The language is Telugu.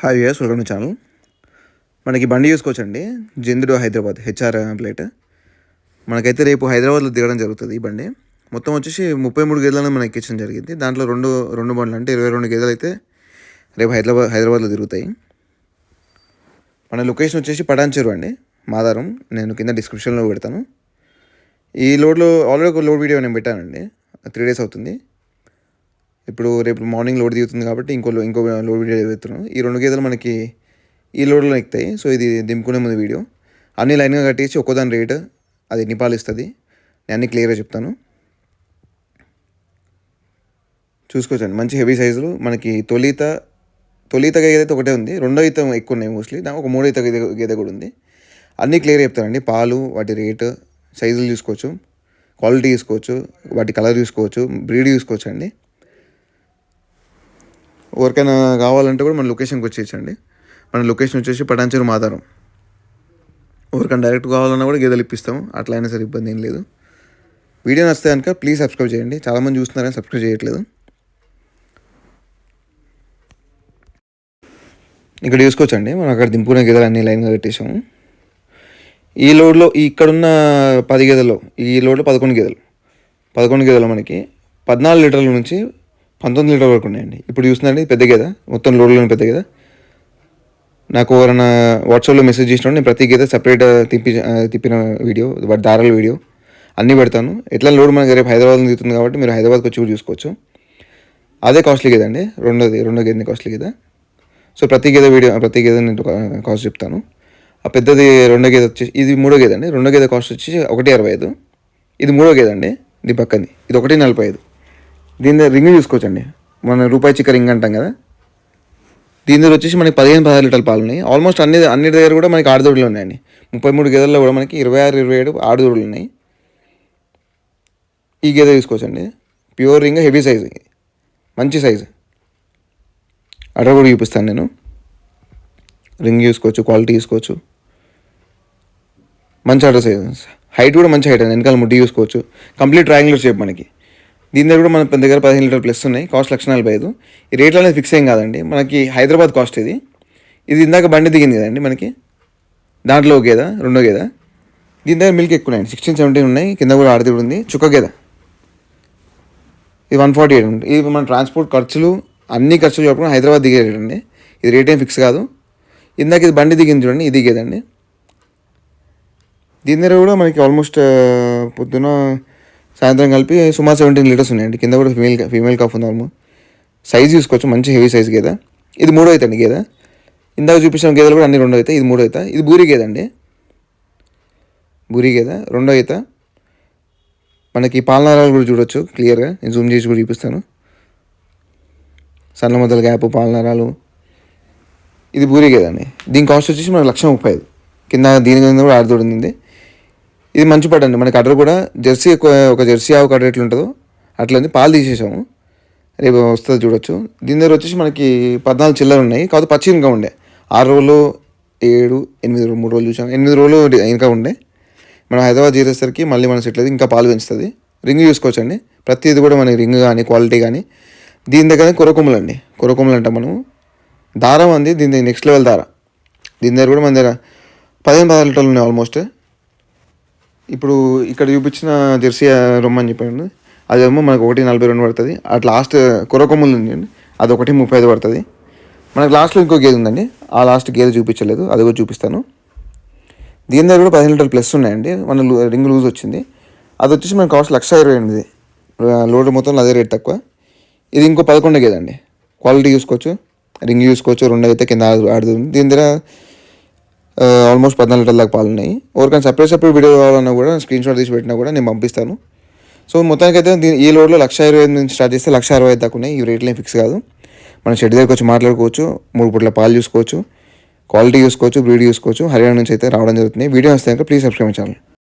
హాయ్ యూఎస్ వెల్కమ్ ఛానల్ మనకి బండి చూసుకోవచ్చండి జిందుడు హైదరాబాద్ హెచ్ఆర్ ప్లేట్ మనకైతే రేపు హైదరాబాద్లో దిగడం జరుగుతుంది ఈ బండి. మొత్తం వచ్చేసి ముప్పై మూడు గేదెలను మనకి ఎక్కించడం జరిగింది. దాంట్లో రెండు రెండు బండ్లు అంటే ఇరవై రెండు గేదెలు అయితే రేపు హైదరాబాద్ హైదరాబాద్లో తిరుగుతాయి. మన లొకేషన్ వచ్చేసి పటాన్ అండి. మాదారం. నేను కింద డిస్క్రిప్షన్లో పెడతాను. ఈ లోడ్లో ఆల్రెడీ ఒక లోడ్ వీడియో నేను పెట్టానండి. త్రీ డేస్ అవుతుంది. ఇప్పుడు రేపు మార్నింగ్ లోడ్ దిగుతుంది కాబట్టి ఇంకో ఇంకో లోడ్ వీడియో పెడుతున్నాను ఈ రెండు గేదెలు మనకి ఈ లోడ్లో ఎక్కుతాయి. సో ఇది దింపుకునే ముందు వీడియో అన్ని లైన్గా కట్టేసి ఒక్కోదాని రేటు అది ఎన్ని పాలు ఇస్తుంది? నేను అన్ని క్లియర్గా చెప్తాను. చూసుకోవచ్చండి. మంచి హెవీ సైజులు మనకి తొలిత తొలిత గేదె అయితే ఒకటే ఉంది. రెండో ఈత ఎక్కువ ఉన్నాయి మోస్ట్లీ దా- ఒక మూడో ఈత గేదె గేదె కూడా ఉంది. అన్నీ క్లియర్ చెప్తానండి. పాలు వాటి రేటు సైజులు చూసుకోవచ్చు. క్వాలిటీ చూసుకోవచ్చు. వాటి కలర్ చూసుకోవచ్చు. బ్రీడ్ చూసుకోవచ్చు అండి ఎవరికైనా కావాలంటే కూడా మన లొకేషన్కి వచ్చేసండి మన లొకేషన్ వచ్చేసి పటాన్చెరు మాదారం. ఎవరికైనా డైరెక్ట్ కావాలన్నా కూడా గేదెలు ఇప్పిస్తాము. అట్లా అయినా సరే ఇబ్బంది ఏం లేదు. వీడియో నచ్చితే కనుక ప్లీజ్ సబ్స్క్రైబ్ చేయండి. చాలామంది చూస్తున్నారని సబ్స్క్రైబ్ చేయట్లేదు. ఇక్కడ చూసుకోవచ్చండి. మనం అక్కడ దింపుకున్న గేదెలు అన్ని లైన్గా పెట్టేసాము ఈ లోడ్లో ఇక్కడున్న పది గేదెలు ఈ లోడ్లో పదకొండు గేదెలు. పదకొండు గేదెలు మనకి. పద్నాలుగు లీటర్ల నుంచి పంతొమ్మిది లీటర్ల వరకు ఉన్నాయండి. ఇప్పుడు చూస్తున్నాండి పెద్ద గేద? మొత్తం లోడ్లోని పెద్ద గేదె? నాకు ఎవరైనా వాట్సాప్లో మెసేజ్ చేసిన నేను ప్రతి గీత సపరేట్ తిప్పి తిప్పిన వీడియో వాటి దారాల వీడియో అన్నీ పెడతాను. ఎట్లా లోడ్ మనకి రేపు హైదరాబాద్ దిగుతుంది కాబట్టి మీరు హైదరాబాద్కి వచ్చి కూడా చూసుకోవచ్చు. అదే కాస్ట్లీ గేదె అండి? రెండోది రెండో గేదెని కాస్ట్లీ గేదె? సో ప్రతి గేదె వీడియో ప్రతి గేదె నేను కాస్ట్ చెప్తాను. ఆ పెద్దది రెండో గేదె వచ్చేసి ఇది మూడో గేదె అండి? రెండో గేదె కాస్ట్ వచ్చేసి ఒకటి అరవై ఐదు. ఇది మూడో గేదె అండి? ఇది పక్కది. ఇది ఒకటి నలభై ఐదు. దీని దగ్గర రింగ్ చూసుకోవచ్చండి. మన రూపాయి చిక్క రింగ్ అంటాం కదా. దీని దగ్గర వచ్చేసి మనకి పదిహేను పదహారు లీటర్ల పాలు ఉన్నాయి. ఆల్మోస్ట్ అన్ని అన్ని దగ్గర కూడా మనకి ఆడదోడులు ఉన్నాయండి. ముప్పై మూడు గేదెల్లో కూడా మనకి ఇరవై ఆరు ఇరవై ఏడు ఆడదోడులు ఉన్నాయి. ఈ గేదె తీసుకోవచ్చండి. ప్యూర్ రింగ్ హెవీ సైజ్ మంచి సైజు అడ్ర కూడా చూపిస్తాను నేను. రింగ్ చూసుకోవచ్చు క్వాలిటీ చూసుకోవచ్చు. మంచి అడ్ర సైజ్ హైట్ కూడా మంచి హైట్ అండి. వెనకాల ముడ్డి చూసుకోవచ్చు. కంప్లీట్ ట్రయాంగులర్ షేప్ మనకి. దీని దగ్గర కూడా మన దగ్గర పదిహేను లీటర్ ప్లస్ ఉన్నాయి. కాస్ట్ లక్ష నలభై ఐదు. ఈ రేట్లు అనేది ఫిక్స్ ఏం కాదండి. మనకి హైదరాబాద్ కాస్ట్ ఇది. ఇది ఇందాక బండి దిగింది కదండి మనకి. దాంట్లో ఒక గేద రెండో గేద. దీని దగ్గర మిల్క్ ఎక్కువ ఉన్నాయి సిక్స్టీన్ సెవెంటీన్ ఉన్నాయి. కింద కూడా ఆడది కూడా ఉంది. చుక్క గేద. ఇది వన్ ఫార్టీ ఎయిట్ ఉంటుంది ఇది మన ట్రాన్స్పోర్ట్ ఖర్చులు అన్ని ఖర్చులు చెప్పకుండా హైదరాబాద్ దిగే రేట్ అండి. ఇది రేట్ ఏం ఫిక్స్ కాదు. ఇందాక ఇది బండి దిగింది చూడండి. ఇది దిగేదండి దీని దగ్గర కూడా మనకి ఆల్మోస్ట్ పొద్దున సాయంత్రం కలిపి సుమారు సెవెంటీన్ లీటర్స్ ఉన్నాయండి కింద కూడా ఫీమేల్ ఫీమేల్ కాఫ్ ఉంది సైజ్ చూసుకోవచ్చు మంచి హెవీ సైజ్ గేద. ఇది మూడో అవుతుంది గేద. ఇందాక చూపించిన గేదెలు కూడా అన్ని రెండో అవుతాయి ఇది మూడో అవుతా ఇది బూరి గేద అండి. బూరి గేద రెండో అవుతా మనకి పాలనారాలు కూడా చూడొచ్చు క్లియర్గా నేను జూమ్ చేసి కూడా చూపిస్తాను. సన్న మొదల గ్యాప్ పాలనారాలు. ఇది బూరి గేద అండి. దీని కాస్ట్ వచ్చేసి మనకు లక్ష ముప్పై ఐదు. కింద దీని కింద కూడా ఆడదోడింది ఇది మంచి పడ అండి. మనకి అడ్డర్ కూడా జెర్సీ ఒక జెర్సీ ఆవు కడర్ ఎట్లా ఉంటుందో అట్లా ఉంది. పాలు తీసేసాము. రేపు వస్తుంది చూడొచ్చు. దీని దగ్గర వచ్చేసి మనకి పద్నాలుగు చిల్లర ఉన్నాయి. కాకపోతే పచ్చి ఇంకా ఉండే. ఆరు రోజులు ఏడు ఎనిమిది రోజులు మూడు రోజులు చూసాం. ఎనిమిది రోజులు ఇంకా ఉండే. మనం హైదరాబాద్ చేసేసరికి మళ్ళీ మన సెట్లేదు ఇంకా పాలు పెంచుతుంది. రింగ్ చూసుకోవచ్చండి. ప్రతిది కూడా మనకి రింగ్ కానీ క్వాలిటీ కానీ. దీని దగ్గర కొరకొమ్మలు అండి. కొరకొమ్మలు అంటాం మనము. దారం అంది. దీని నెక్స్ట్ లెవెల్ దార. దీని దగ్గర కూడా మన దగ్గర పదిహేను పదహారు లీటర్లు ఉన్నాయి ఆల్మోస్ట్. ఇప్పుడు ఇక్కడ చూపించిన జెర్సీ రొమ్మని చెప్పాను అదేమో మనకు ఒకటి నలభై రెండు పడుతుంది. అట్ లాస్ట్ కొరకొమ్ములు ఉందండి అది ఒకటి ముప్పై ఐదు పడుతుంది. మనకు లాస్ట్లో ఇంకో గేదె ఉందండి. ఆ లాస్ట్ గేదె చూపించలేదు. అది కూడా చూపిస్తాను. దీని దగ్గర కూడా పదిహేను లీటర్లు ప్లస్ ఉన్నాయండి. మన లూ- రింగ్ లూజ్ వచ్చింది. అది వచ్చేసి మనకు కాస్ట్ లక్ష ఇరవై ఎనిమిది. లోడ్ మొత్తం అదే రేట్ తక్కువ. ఇది ఇంకో పదకొండు గేదండి క్వాలిటీ చూసుకోవచ్చు. రింగ్ చూసుకోవచ్చు. రెండు అయితే కింద ఆడుతుంది. దీని దగ్గర ఆల్మోస్ట్ పద్నాలుగు లీటర్ల దాకా పాలు ఉన్నాయి ఎవరికైనా సపరేట్ సపరేట్ వీడియో కావాలన్నా కూడా స్క్రీన్ షాట్ తీసి పెట్టినా కూడా నేను పంపిస్తాను. సో మొత్తానికి అయితే దీని ఈ లోడ్లో లక్ష ఇరవై ఐదు నుంచి స్టార్ట్ చేస్తే లక్ష అరవై ఐదు దాకా ఉన్నాయి. ఈ రేట్లు ఏం ఫిక్స్ కాదు. మనం షెడ్ దగ్గరకు వచ్చి మాట్లాడుకోవచ్చు మూడు పూట్ల పాలు చూసుకోవచ్చు క్వాలిటీ చూసుకోవచ్చు బ్రీడ్ చూసుకోవచ్చు హర్యానా నుంచి అయితే రావడం జరుగుతుంది. వీడియో వస్తే కనుక ప్లీజ్ సబ్స్క్రైబ్ ఛానల్